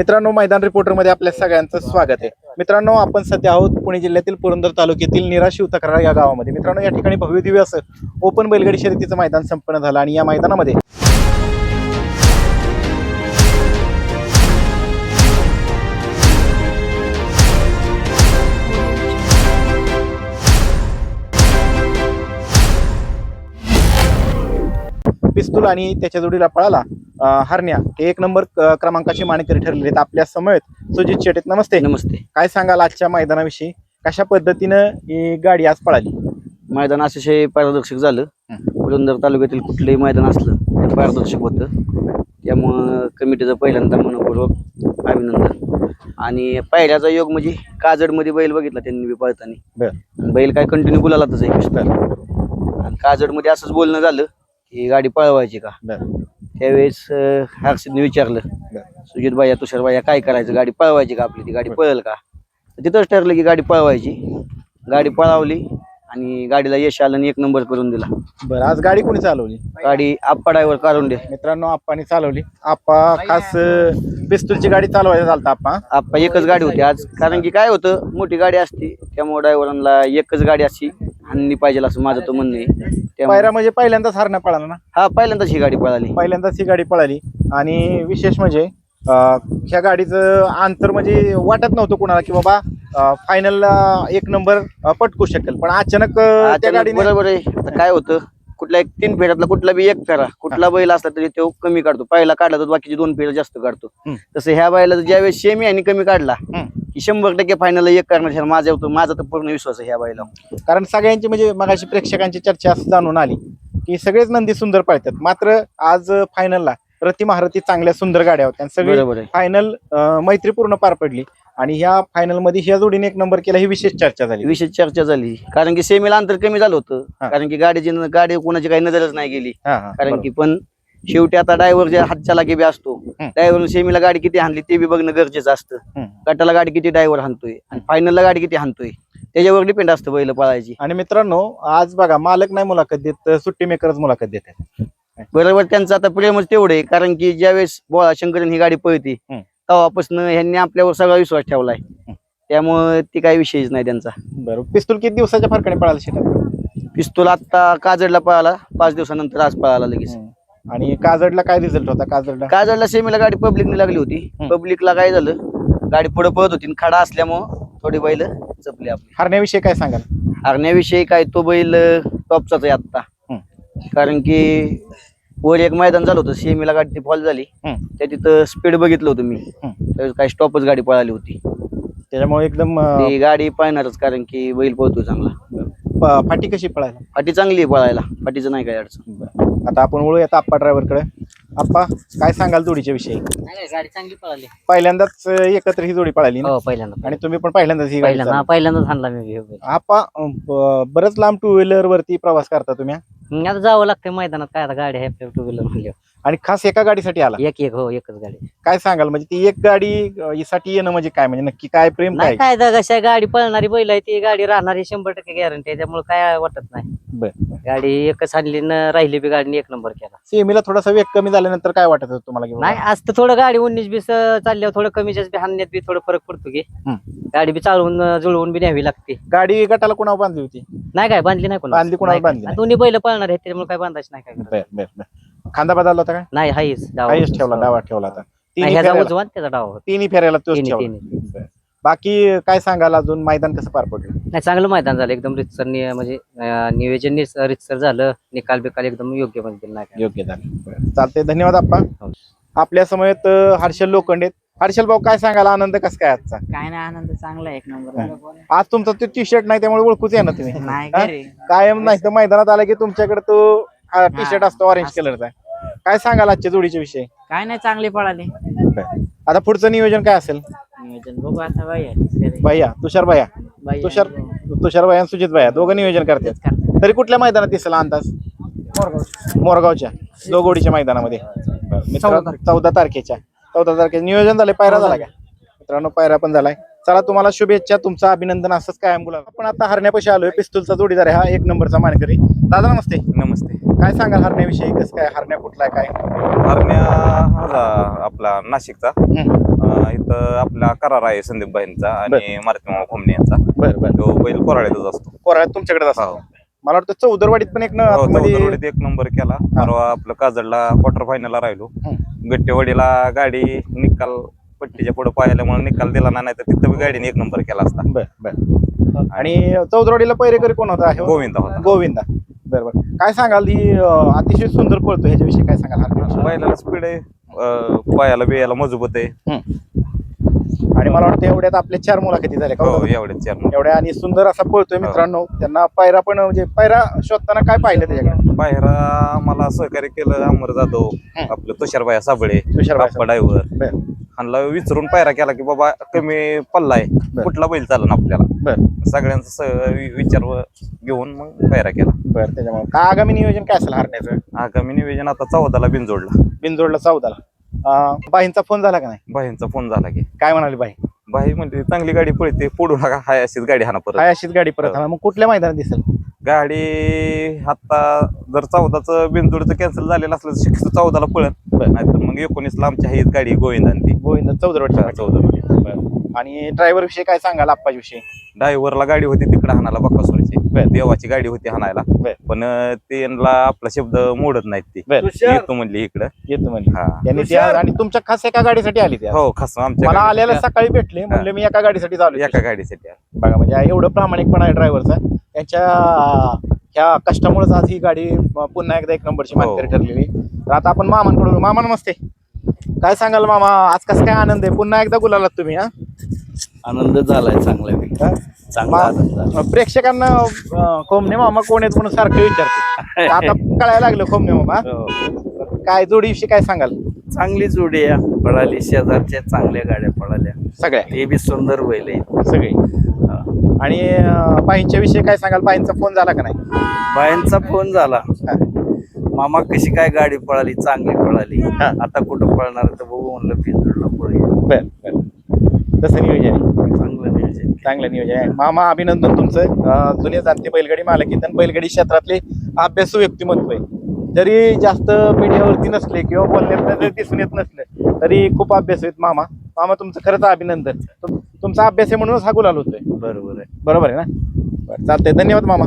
मित्रांनो मैदान रिपोर्टरमध्ये आपल्या सगळ्यांचं स्वागत आहे. मित्रांनो आपण सध्या आहोत पुणे जिल्ह्यातील पुरंदर तालुक्यातील निराशी उतकरा या गावामध्ये. मित्रांनो या ठिकाणी भव्य दिव्य असं ओपन बैलगाडी शर्यतीचं मैदान संपन्न झालं आणि या मैदानामध्ये पिस्तूल आणि त्याच्या जोडीला पळाला. हरण्या हे एक नंबर क्रमांकाचे मानकरी ठरलेले आहेत आपल्या समवेत. सुजित शेटेत नमस्ते. नमस्ते. काय सांगाल आजच्या मैदानाविषयी? कशा पद्धतीनं ही गाडी आज पळाली? मैदान अतिशय पारदर्शक झालं. पुरंदर तालुक्यातील कुठलंही मैदान असलं ते पारदर्शक होतं. त्यामुळं कमिटीचं पहिल्यांदा मनपूर्वक अभिनंदन. आणि पहिल्याचा योग म्हणजे काजडमध्ये बैल बघितला त्यांनी बी पळताना. बैल काय कंटिन्यू गुलालातच आहे. आणि काजडमध्ये असंच बोलणं झालं की गाडी पळवायची का? त्यावेळेस अं, हर्षदने विचारलं सुजित भाया तुषार भाया काय करायचं? गाडी पळवायची का आपली? ती गाडी पळेल का? तर तिथंच ठरलं की गाडी पळवायची. गाडी पळवली आणि गाडीला यश आलं आणि एक नंबर करून दिला. बर आज गाडी कोणी चालवली? गाडी आप्पा ड्रायव्हर काढून दे मित्रांनो आप्पानी चालवली. आप्पा खास अं, पिस्तूलची गाडी चालवायला चालता आप्पा. आप्पा एकच गाडी होती आज. कारण की काय होतं मोठी गाडी असती त्यामुळे ड्रायव्हरांना एकच गाडी अशी आणली पाहिजे असं माझं तो म्हणणं आहे. पायरा म्हणजे पहिल्यांदाच हरण्या पळाला ना? हा पहिल्यांदाच ही गाडी पळाली. पहिल्यांदाच ही गाडी पळाली. आणि विशेष म्हणजे अं, ह्या गाडीचं अंतर म्हणजे वाटत नव्हतं कोणाला की बाबा फायनल एक नंबर अं, पटकू शकेल. पण अचानक अं, त्या अचानक गाडीने बरोबर आहे. आता काय होतं कुठल्या एक तीन फेऱ्यातला कुठला बी एक फेरा कुठला बैल असला तरी तो कमी काढतो. पहिला काढला तर बाकीचे दोन फेऱ्या जास्त काढतो. हम्म. तसं ह्या बैला ज्यावेळेस सेमी आणि कमी काढला हम्म. की शंभर टक्के फायनल एक करणार माझा होतो माझा तर पूर्ण विश्वास आहे ह्या बैला कारण सगळ्यांची म्हणजे मगाशी प्रेक्षकांची चर्चा असं जाणून आली की सगळेच नंदी सुंदर पळतात. मात्र आज फायनलला रती महारथी चांगल्या सुंदर गाड्या होत्या. सगळी फायनल मैत्रीपूर्ण पार पडली. आणि ह्या फायनलमध्ये ह्या जोडीने एक नंबर केला ही विशेष चर्चा झाली. विशेष चर्चा झाली. कारण की सेमीला अंतर कमी झालं होतं. कारण की गाडीची गाडी कोणाची काही नजरच नाही गेली. कारण. की पण शेवटी आता ड्रायव्हर जे हातच्या बी असतो ड्रायव्हर सेमीला गाडी किती हाणली ते बी बघणं गरजेचं असतं. गटाला गाडी किती ड्रायव्हर हाणतोय आणि फायनलला गाडी किती हाणतोय त्याच्यावर डिपेंड असतं बैल पळायची. आणि मित्रांनो आज बघा मालक नाही मुलाखत देत तर सुट्टी मेकरच मुलाखत देतात. बरोबर त्यांचं आता प्रेमच तेवढं कारण की ज्यावेळेस बोळा शंकरन ही गाडी पळती. तेव्हापासून ह्यांनी आपल्यावर सगळा विश्वास ठेवलाय. त्यामुळे ती काही विषयच नाही त्यांचा. बरोबर पिस्तूल किती दिवसाच्या फरकाने पळाला शेतात? पिस्तूल आता काजडला पळाला पाच दिवसानंतर आज पळाला लगेच. आणि काजडला काय रिझल्ट होता? काजडला? काजडला सेमीला गाडी पब्लिकने लागली होती. हम्म. पब्लिकला काय झालं? गाडी पुढे पळत होती आणि खडा असल्यामुळं थोडी बैल जपली आपली. हरण्याविषयी काय सांगाल? हरण्याविषयी काय तो बैल टॉपचाच आहे आता हम्म. कारण की वर एक मैदान झालं होतं. सेमीला गाडी फॉल झाली. हम्म. त्या तिथं स्पीड बघितलं होतं मी. हम्म. त्यावेळेस काही स्टॉपच गाडी पळाली होती. त्याच्यामुळे एकदम अं, ती गाडी पळणारच कारण की बैल पळतोय चांगला. प- फाटी कशी पळायला? फाटी चांगली आहे पळायला. फाटीचं नाही काय अडचण. आता आपण वळूयात आप्पा ड्रायव्हरकडे आप्पा काय सांगाल जोडीच्या विषयी गाडी चांगली पळाली पहिल्यांदाच एकत्र ही जोडी पळाली ना हो पहिल्यांदा आणि तुम्ही पण पहिल्यांदाच ही गाडी पहिल्यांदा पहिल्यांदाच मी. चालवली. आप्पा अं, ब- बरंच लांब टू व्हीलर वरती प्रवास करता तुम्ही हा? आता जावं लागतंय मैदानात. काय आता गाडी आहे टू व्हीलर म्हणली आणि खास एका गाडीसाठी आला? एक एक हो एकच गाडी. काय सांगाल? म्हणजे ती एक गाडी अं, साठी येणं म्हणजे काय? म्हणजे नक्की काय प्रेम नाही काय? काय कशा गाडी पळणारी बैल आहे ती गाडी राहणारी शंभर टक्के गॅरंटी आहे. त्यामुळे काय वाटत नाही. बर गाडी एकच आणली न राहिली बी गाडीने एक नंबर केला. सेमीला थोडासा वेग कमी झाल्यानंतर काय वाटत होतं तुम्हाला की बाबा? नाही आज तर थोडं गाडी उन्नीस बीस चालल्यावर थोडं कमी जास्त बी हाणण्यात बी थोडं फरक पडतो की. गाडी बी चालवून अं, जुळवून बी न्यावी लागते. गाडी गटाला कोणावर बांधली होती? नाही काय बांधली नाही कोणाला. बांधली कोणाला नाही काय. बांधली दोन्ही बैल पळणार आहेत त्यामुळे काय बांधायचं नाही काय करायचं. बर बर बर खांदा बदलला होता काय नाही डावा. काहीच ठेवला डावा ठेवला होता नाही, तिन्ही ह्याचा फेऱ्याला- उजवा आणि त्याचा डावा होता. तिन्ही फेऱ्याला तोच तिन्ही- ठेवला तिन्ही. बर. बाकी काय सांगाल अजून मैदान कसं पार पडलं नाही चांगलं मैदान झालं एकदम रितसर नि- म्हणजे अं, नियोजन निस- रितसर झालं निकाल बिकाल एकदम योग्यमध्ये नाही काय. योग्य झालं बरं. चालतंय धन्यवाद आप्पा हो. आपल्या समयेत हर्षल लोखंडे आहेत. हर्षल भाऊ काय सांगाल? आनंद कस काय आजचा? काय नाही आनंद चांगला एक नंबर. आज तुमचा तो टी शर्ट नाही त्यामुळे ओळखूच आहे ना तुम्ही. नाही हा? कायम नाही तर मैदानात आला की तुमच्याकडे तो टी शर्ट असतो ऑरेंज कलरचा काय सांगाल आजच्या जोडीच्या विषयी? काय नाही चांगले पळाले. आता पुढचं नियोजन काय असेल? नियोजन बघू आता बाई. भैया तुषार भैया. तुषार. तुषार भैया आणि सुजित भैया दोघं नियोजन करतात. तरी कुठल्या मैदानात दिसला अंदाज? मोरगावच्या. दोघोडीच्या मैदानामध्ये. चौदा तारखेच्या. चौदा तारखेचं नियोजन झालंय पायरा झाला का? मित्रांनो पायरा पण झालाय. चला तुम्हाला शुभेच्छा तुमचं अभिनंदन असंच कायम गुलाब आपण आता हरण्यापाशी आलोय पिस्तूलचा जोडीदार आहे हा एक नंबरचा मानकरी. दादा नमस्ते. नमस्ते. काय सांगाल हरण्याविषयी? कसं काय हरण्या कुठला आहे काय? हरण्या हा आपला नाशिकचा. हम्म. अं, इथं आपला करार आहे संदीप भाईंचा आणि मारुती मामा खोमणे यांचा. बरं बरं. तो बैल कोराड्यातच असतो. कोराळ्यात तुमच्याकडे असतो. हो. मला वाटतं चौदरवाडीत पण एक न हो, आतमध्ये एक नंबर केला. परवा आपलं काजडला क्वार्टर फायनलला राहिलो. गट्टेवाडीला गाडी निकाल पट्टीच्या पुढे पाहिल्यामुळे निकाल दिला नाही तर तिथं बी गाडीने एक नंबर केला असता. बर बर. आणि चौदरवाडीला पैरेकरी कोण होता? हे गोविंदा होता. गोविंदा. बरं बरं. काय सांगाल ही अं, अतिशय सुंदर पळतो ह्याच्याविषयी काय सांगाल? बैलाला स्पीड आहे. अं, पायाला बियाला मजबूत आहे. आणि मला वाटतं एवढ्यात आपल्या चार मुलाखती झाल्या का हो एवढे चार मुलं. एवढ्या आणि सुंदर असा पळतोय मित्रांनो. त्यांना पायरा पण म्हणजे पायरा शोधताना काय पाहिलं त्याच्याकडे? पायरा मला सहकार्य केलं अमर जाधव आपलं तुषारबाया साबळे तुषारबाई बाप्पा ड्रायव्हर बर. ह्यांना विचारून पायरा केला की बाबा कमी पल्ला आहे. कुठला बैल चालन आपल्याला? बर. सगळ्यांचा वि- विचार व- घेऊन मग पायरा केला. बर त्याच्यामुळे. काय आगामी नियोजन काय असेल हरण्याचं? आगामी नियोजन आता चौदाला बिनजोडला. बिनजोडला चौदाला. बाईंचा फोन झाला का नाही? बाईंचा फोन झाला की. काय म्हणाली बाई बाई म्हणजे चांगली गाडी पळते पुढू नका हाय अशीच गाडी हाना परत. काय अशीच गाडी परत हो. आणा. मग कुठल्या मैदानात दिसेल? गाडी आता जर चौदाचं बिनजोडचं कॅन्सल झालेलं असलं तर शक्यतो चौदाला पळत बरं. नाहीतर मग एकोणीसला आमच्या हीच गाडी गोविंदान ती. गोविंद चौदरवाडीची गाडी. चौदा आणि ड्रायव्हर विषयी काय सांगाल आप्पाजी विषयी ड्रायव्हरला गाडी होती तिकडे हाणाला बक्कासोरची बर. देवाची गाडी होती हाणायला. बर. पण अं, त्यांना आपला शब्द मोडत नाहीत ती. बर. येतो म्हणली इकडं. येतो म्हणजे हा. त्यांनी त्या आणि तुमच्या खास एका गाडीसाठी आली त्या. हो खास आमच्या मला सकाळी भेटले म्हणले मी एका गाडीसाठी चालू एका गाडीसाठी. बघा म्हणजे एवढं प्रामाणिकपणा आहे ड्रायव्हरचा त्यांच्या ह्या कष्टामुळेच आज ही गाडी पुन्हा एकदा एक नंबरची हो. मानकरी ठरलेली. तर आता आपण मामांकडून मामा नमस्ते. काय सांगाल मामा? आज कसं काय आनंद आहे? पुन्हा एकदा गुलालात तुम्ही हा? आनंद झालाय हा? चांगला झाला प्रेक्षकांना खोमने मामा कोण आहेत म्हणून सारखं विचारते. आता कळायला लागलं खोमने मामा. हो. काय जोडीविषयी काय सांगाल? चांगली जोडी आहे. पळाली शेजारच्या चांगल्या गाड्या पळाल्या. सगळ्या. ते बी सुंदर आहे सगळी. आणि बाईंच्या विषयी काय सांगाल? बाईंचा फोन झाला का नाही? बायांचा फोन झाला. हा. मामा कशी काय गाडी पळाली? चांगली पळाली. हा. आता कुठं पळणार तर बघू म्हणलं पिंजडला पळूया. बर बर. तसं नियोजन आहे. चांगलं नियोजन चांगलं नियोजन आहे. मामा अभिनंदन तुमचं. अं, जुने जाणते बैलगाडी मालक आहेत आणि बैलगाडी क्षेत्रातले अभ्यासू व्यक्तिमत्व आहे. जरी जास्त मीडियावरती नसले किंवा बोलण्यात जरी दिसून येत नसले तरी खूप अभ्यास आहेत मामा. मामा तुमचं खरंच अभिनंदन. तुम- तुमचा अभ्यास आहे म्हणूनच हा गुलाल होतोय. बरोबर आहे. बरोबर आहे ना? बरं चालतंय. धन्यवाद मामा.